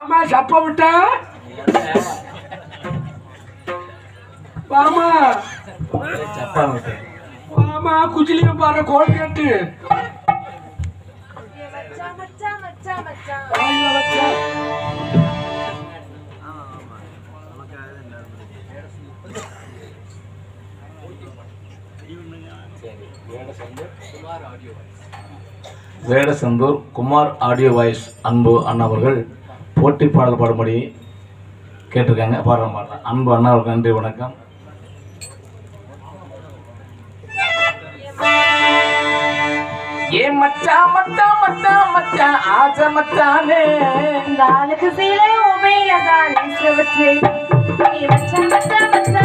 அம்மா சப்ப விட்டா? வாமா. வாமா குஜிலியும் பாரு கோழி கேட்டு. வேடசந்தூர் குமார் ஆடியோ வாய்ஸ் அன்பு அண்ணவர்கள். ஓட்டி பாடல் பாடும்படி கேட்டிருக்காங்க. பாடுறோம் பாடுறேன். அன்பு அண்ணாவுக்கு நன்றி வணக்கம். ஏ மச்சா மச்சா மச்சா மச்சா ஆச மச்சானே. காலுக்கு சீலை உமையில காலை மச்சா மச்சா மச்சா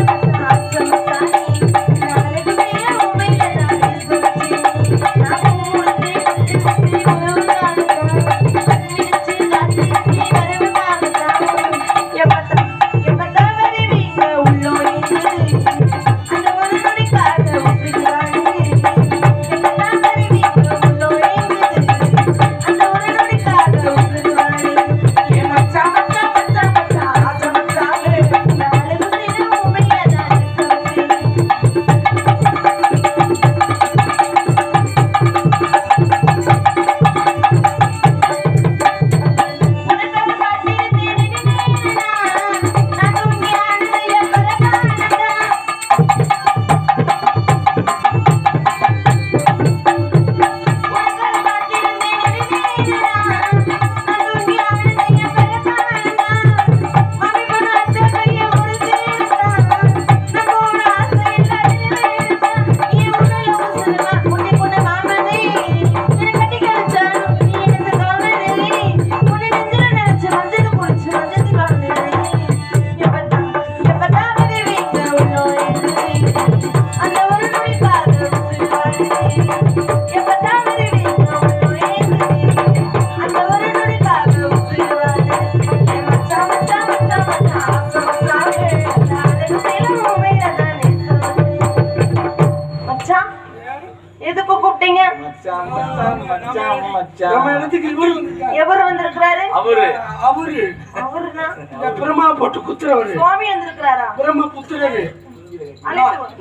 அவரு. அவரு. அவருனா? இந்த பிரம்மா போட்டு குத்துறவரு. சுவாமி வந்திருக்கிறாரா? பிரம்ம குத்துறது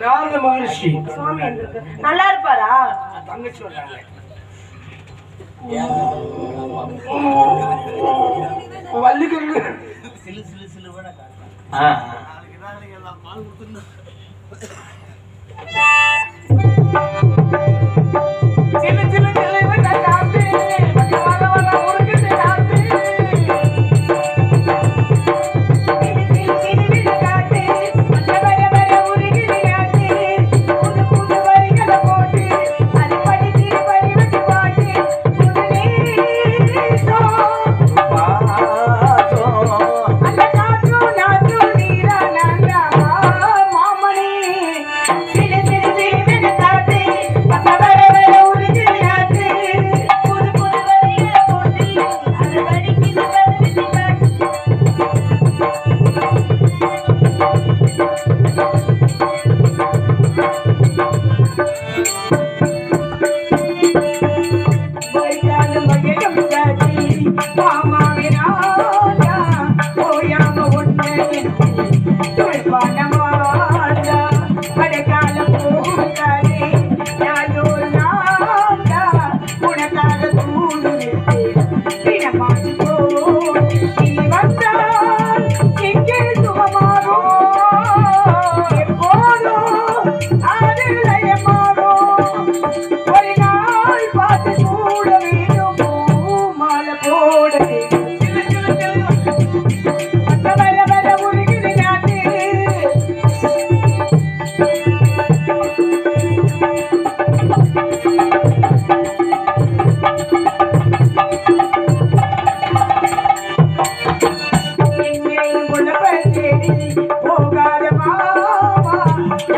நாரத மகர்ஷி. சுவாமி வந்திருக்கு நல்லா இருப்பாரா? தங்கச்சி வந்தாங்க வள்ளிக்கிழங்கு. சிலு சிலு சிலு கூட பால் கொடுத்துருந்தேன் சிலு சிலு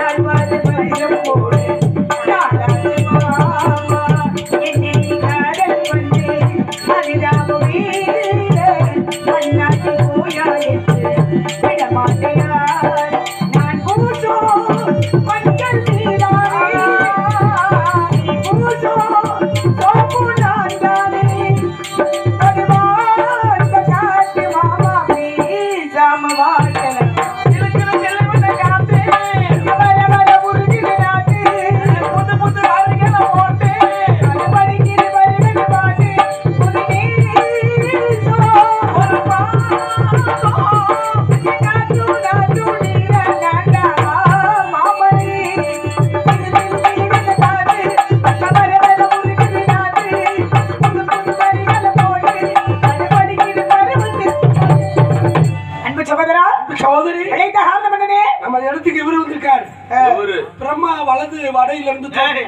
Alvarez.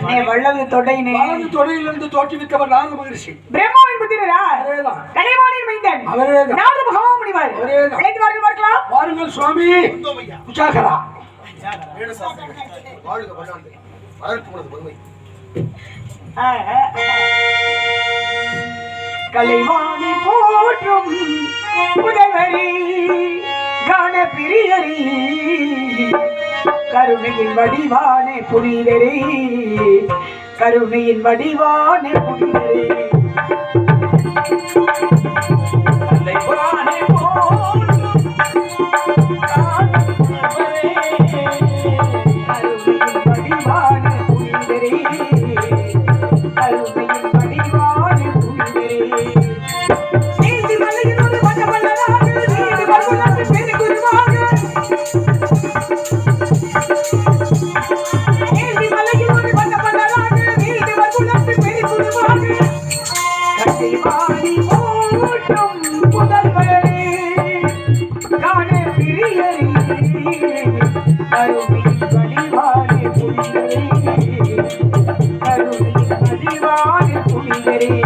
வல்லது தொடையினே. வலது தொடையிலிருந்து தோற்றுவித்தவர் நாரத மகரிஷி. பிரம்மாவின் புத்திரரா அவரேதான். கலைவாணியின் மைந்தன். அவரேதான். நாரத பகவான் முனிவர். அவரேதான். அழைத்து வாருங்கள் பார்க்கலாம். வாருங்கள் சுவாமி. உச்சாகரா வாழ்க பல்லாண்டு வளர்த்து உனது. கலைவாணி போற்றும் புதவரி கான பிரியரி கருணையின் வடிவானே புனிதரே. கருணையின் வடிவானே புனிதரே. கருவி வடிவான புரிகிறேன்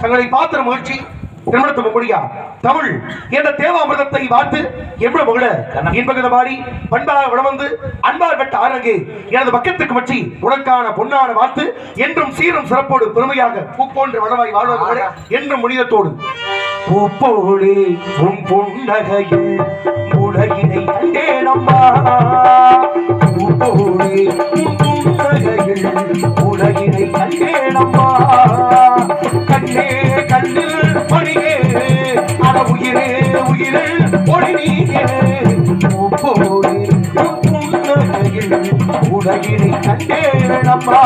தங்களை பார்த்த மகிழ்ச்சி திருமணத்துக்கு முடியா? தமிழ் என்ற தேவாமிர்தத்தை பார்த்து எவ்வளவு மகிழ இன்பகத பாடி பண்பாக வளம் அன்பார் வெட்ட ஆரங்கு எனது பக்கத்துக்கு மச்சி உனக்கான பொன்னான வார்த்து என்றும் சீரும் சிறப்போடு பெருமையாக பூப்போன்ற போன்ற வளவாய் என்றும் முடிதத்தோடு பூப்போடு உன் புன்னகையில் உலகினை கண்டேனம்மா. பூப்போடு உன் உலகினை கண்டேனம்மா கண்ணே கண்ணில் மணியே அட உயிரே உயிரே ஒளி நீயே உலகினை கண்டேனம்மா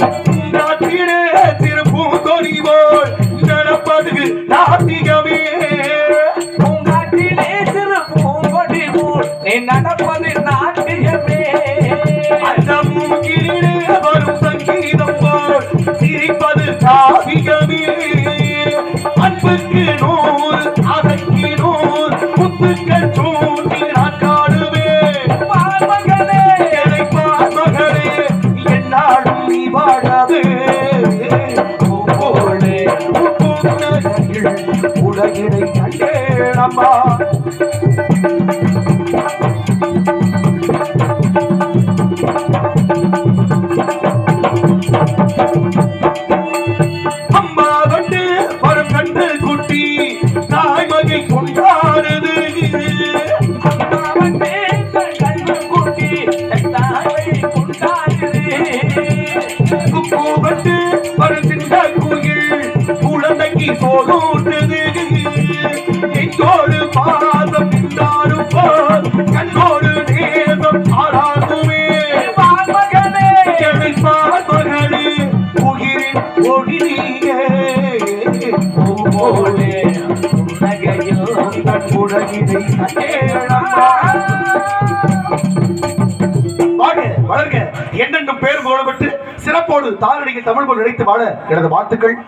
நாட்டிலே நடப்பது நாட்டியமே. அந்த மூக்கிலே வரும் சங்கீதம் போல் சிரிப்பது காவியமே. அன்புக்கு நூறு அதற்கு நூறு முத்துக்கள் சூட்டி நான் காடுவேன் மகளே என்னை பார் மகளே என்னாலும் நீ வாழாது. உலகினை கண்டேனம்மா உலகினை வளர்க பேர் போடப்பட்டு சிறப்போடு தாரணிக்கு தமிழ் போல் நினைத்து வாழ எனது வாழ்த்துக்கள்.